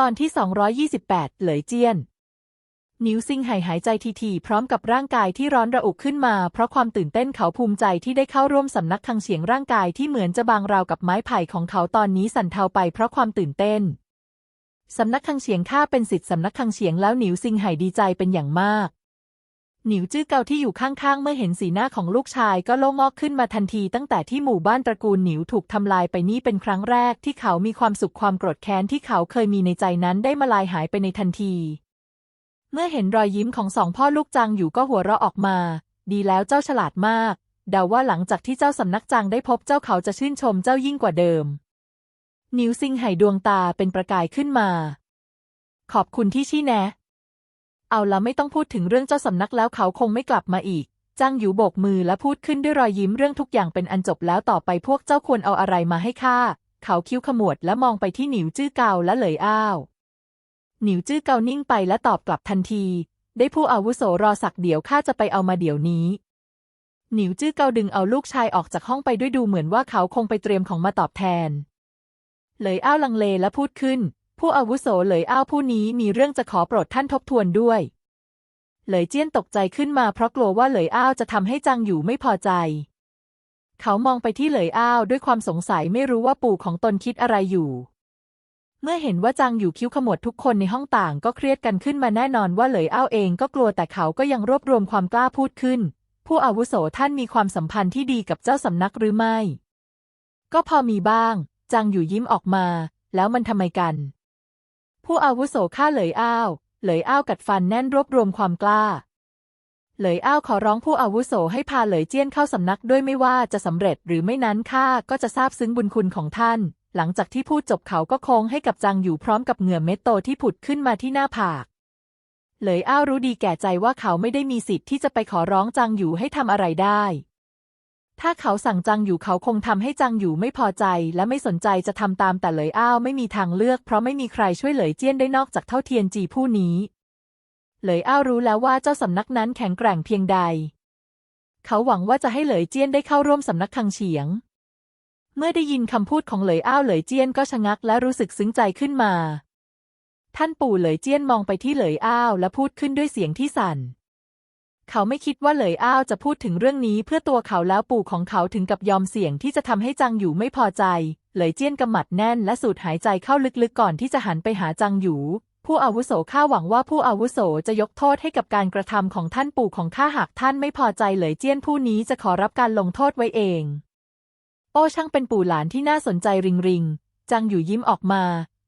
ตอนที่ 228 เหลยเจียน นิวซิงหายหายใจทีๆพร้อมกับร่างกายที่ร้อนระอุขึ้นมา เพราะความตื่นเต้นเขาภูมิใจที่ได้เข้าร่วมสำนักคังเฉียงร่างกายที่เหมือนจะบางราวกับไม้ไผ่ของเขาตอนนี้สั่นเทาไปเพราะความตื่นเต้นสำนักคังเฉียงข้าเป็นสิทธิ์สำนักคังเฉียงแล้วหนิวซิงไห่ดีใจเป็นอย่างมาก หนิวจื้อเกาที่อยู่ข้างๆ เมื่อเห็นสีหน้าของลูกชายก็โล่งอกขึ้นมาทันทีตั้งแต่ที่หมู่บ้านตระกูลหนิวถูกทำลายไปนี่เป็นครั้งแรกที่เขามีความสุขความโกรธแค้นที่เขาเคยมีในใจนั้นได้มาลายหายไปในทันที เมื่อเห็นรอยยิ้มของสองพ่อลูกจางอยู่ก็หัวเราะออกมา ดีแล้วเจ้าฉลาดมาก เดาว่าหลังจากที่เจ้าสำนักจางได้พบเจ้าเขาจะชื่นชมเจ้ายิ่งกว่าเดิมหนิวซิงไห่ดวงตาเป็นประกายขึ้นมา ขอบคุณที่ชี้แนะ เอาละไม่ต้องพูดถึงเรื่องเจ้าสำนักแล้วเขาคงไม่กลับมาอีกจ้างหยูโบกมือและพูดขึ้นด้วยรอยยิ้มเรื่องทุกอย่างเป็นอันจบแล้วต่อไปพวกเจ้าควรเอาอะไรมาให้ข้าเขาคิ้วขมวดและมองไปที่หนิวจื้อเกาและเหลยอ้าว หนิวจื้อเกานิ่งไปและตอบกลับทันที ได้ผู้อาวุโสรอสักเดี๋ยวข้าจะไปเอามาเดี๋ยวนี้ หนิวจื้อเกาดึงเอาลูกชายออกจากห้องไปด้วยดูเหมือนว่าเขาคงไปเตรียมของมาตอบแทน เหลยอ้าวลังเลและพูดขึ้น ผู้อาวุโสเหลยอ้าวผู้นี้มีเรื่องจะขอโปรดท่านทบทวนด้วย เหลยเจี้ยนตกใจขึ้นมาเพราะกลัวว่าเหลยอ้าวจะทำให้จางอยู่ไม่พอใจ เขามองไปที่เหลยอ้าวด้วยความสงสัยไม่รู้ว่าปู่ของตนคิดอะไรอยู่ เมื่อเห็นว่าจางอยู่คิ้วขมวดทุกคนในห้องต่างก็เครียดกันขึ้นมาแน่นอนว่าเหลยอ้าวเองก็กลัวแต่เขาก็ยังรวบรวมความกล้าพูดขึ้น ผู้อาวุโสท่านมีความสัมพันธ์ที่ดีกับเจ้าสำนักหรือไม่ ก็พอมีบ้างจางอยู่ยิ้มออกมา แล้วมันทำไมกัน ผู้อาวุโสข้าเหลยอ้าว เหลยอ้าวกัดฟันแน่นรวบรวมความกล้า เหลยอ้าวขอร้องผู้อาวุโสให้พาเหลยเจี้ยนเข้าสำนักด้วยไม่ว่าจะสำเร็จหรือไม่นั้นข้าก็จะซาบซึ้งบุญคุณของท่าน หลังจากที่พูดจบเขาก็โค้งให้กับจางอยู่พร้อมกับเหงื่อเม็ดโตที่ผุดขึ้นมาที่หน้าผาก เหลยอ้าวรู้ดีแก่ใจว่าเขาไม่ได้มีสิทธิ์ที่จะไปขอร้องจางอยู่ให้ทำอะไรได้ ถ้าเขาสั่งจางอยู่เขาคงทำให้จางอยู่ไม่พอใจ และไม่สนใจจะทำตามแต่เลยอ้าวไม่มีทางเลือก เพราะไม่มีใครช่วยเหลยเจี้ยนได้นอกจากเท่าเทียนจีผู้นี้เหลยอ้าวรู้แล้วว่าเจ้าสำนักนั้นแข็งแกร่งเพียงใด เขาหวังว่าจะให้เหลยเจี้ยนได้เข้าร่วมสำนักคังเฉียง เมื่อได้ยินคำพูดของเหลยอ้าวเหลยเจี้ยนก็ชะงักและรู้สึกซึ้งใจขึ้นมา ท่านปู่เหลยเจี้ยนมองไปที่เหลยอ้าวและพูดขึ้นด้วยเสียงที่สั่น เขาไม่คิดว่าเหลยอ้าวจะพูดถึงเรื่องนี้เพื่อตัวเขาแล้วปู่ของเขาถึงกับยอมเสี่ยงที่จะทำให้จังอยู่ไม่พอใจ เหลยเจี้ยนกำหมัดแน่นและสูดหายใจเข้าลึกๆก่อนที่จะหันไปหาจังอยู่ ผู้อาวุโสข้าหวังว่าผู้อาวุโสจะยกโทษให้กับการกระทำของท่านปู่ของข้าหากท่านไม่พอใจเหลยเจี้ยนผู้นี้จะขอรับการลงโทษไว้เอง โอ้ช่างเป็นปู่หลานที่น่าสนใจริงริงจังอยู่ยิ้มออกมา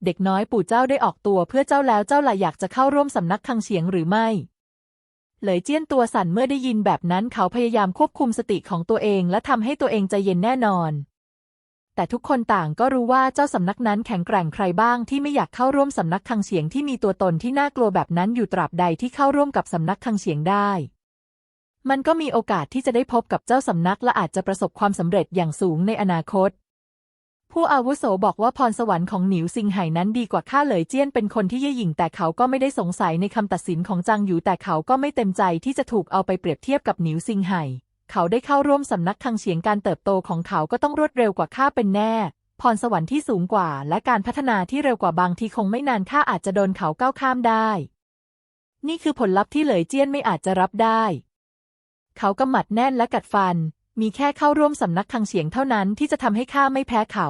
เด็กน้อยปู่เจ้าได้ออกตัวเพื่อเจ้าแล้วเจ้าล่ะอยากจะเข้าร่วมสำนักคังเฉียงหรือไม่ เหลยเจี้ยนตัวสั่นเมื่อได้ยินแบบนั้นเขาพยายามควบคุมสติของตัวเองและทำให้ตัวเองใจเย็นแน่นอน แต่ทุกคนต่างก็รู้ว่าเจ้าสำนักนั้นแข็งแกร่งใครบ้างที่ไม่อยากเข้าร่วมสำนักคังเฉียงที่มีตัวตนที่น่ากลัวแบบนั้นอยู่ตราบใดที่เข้าร่วมกับสำนักคังเฉียงได้ มันก็มีโอกาสที่จะได้พบกับเจ้าสำนักและอาจจะประสบความสำเร็จอย่างสูงในอนาคต ผู้อาวุโสบอกว่าพรสวรรค์ของหนิวซิงไห่นั้นดีกว่าข้าเหลยเจี้ยนเป็นคนที่เย่หยิ่งแต่เขาก็ไม่ได้สงสัยในคำตัดสินของจางอยู่แต่เขาก็ไม่เต็มใจที่จะถูกเอาไปเปรียบเทียบกับหนิวซิงไห่เขาได้เข้าร่วมสำนักคังเฉียงการเติบโตของเขาก็ต้องรวดเร็วกว่าข้าเป็นแน่ พรสวรรค์ที่สูงกว่า และการพัฒนาที่เร็วกว่าบางทีคงไม่นานข้าอาจจะโดนเขาก้าวข้ามได้ นี่คือผลลัพธ์ที่เหลยเจี้ยนไม่อาจจะรับได้ เขากำหมัดแน่นและกัดฟัน มีแค่เข้าร่วมสำนักคังเฉียงเท่านั้นที่จะทำให้ข้าไม่แพ้เขา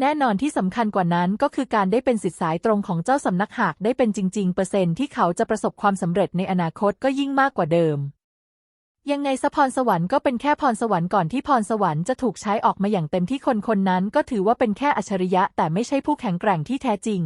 แน่นอนที่สำคัญกว่านั้นก็คือการได้เป็นสิทธิสายตรงของเจ้าสำนักหากได้เป็นจริง ๆ เปอร์เซ็นต์ที่เขาจะประสบความสำเร็จในอนาคตก็ยิ่งมากกว่าเดิม ยังไงสะพรสวรรค์ก็เป็นแค่พรสวรรค์ก่อนที่พรสวรรค์จะถูกใช้ออกมาอย่างเต็มที่คนคนนั้นก็ถือว่าเป็นแค่อัจฉริยะแต่ไม่ใช่ผู้แข็งแกร่งที่แท้จริง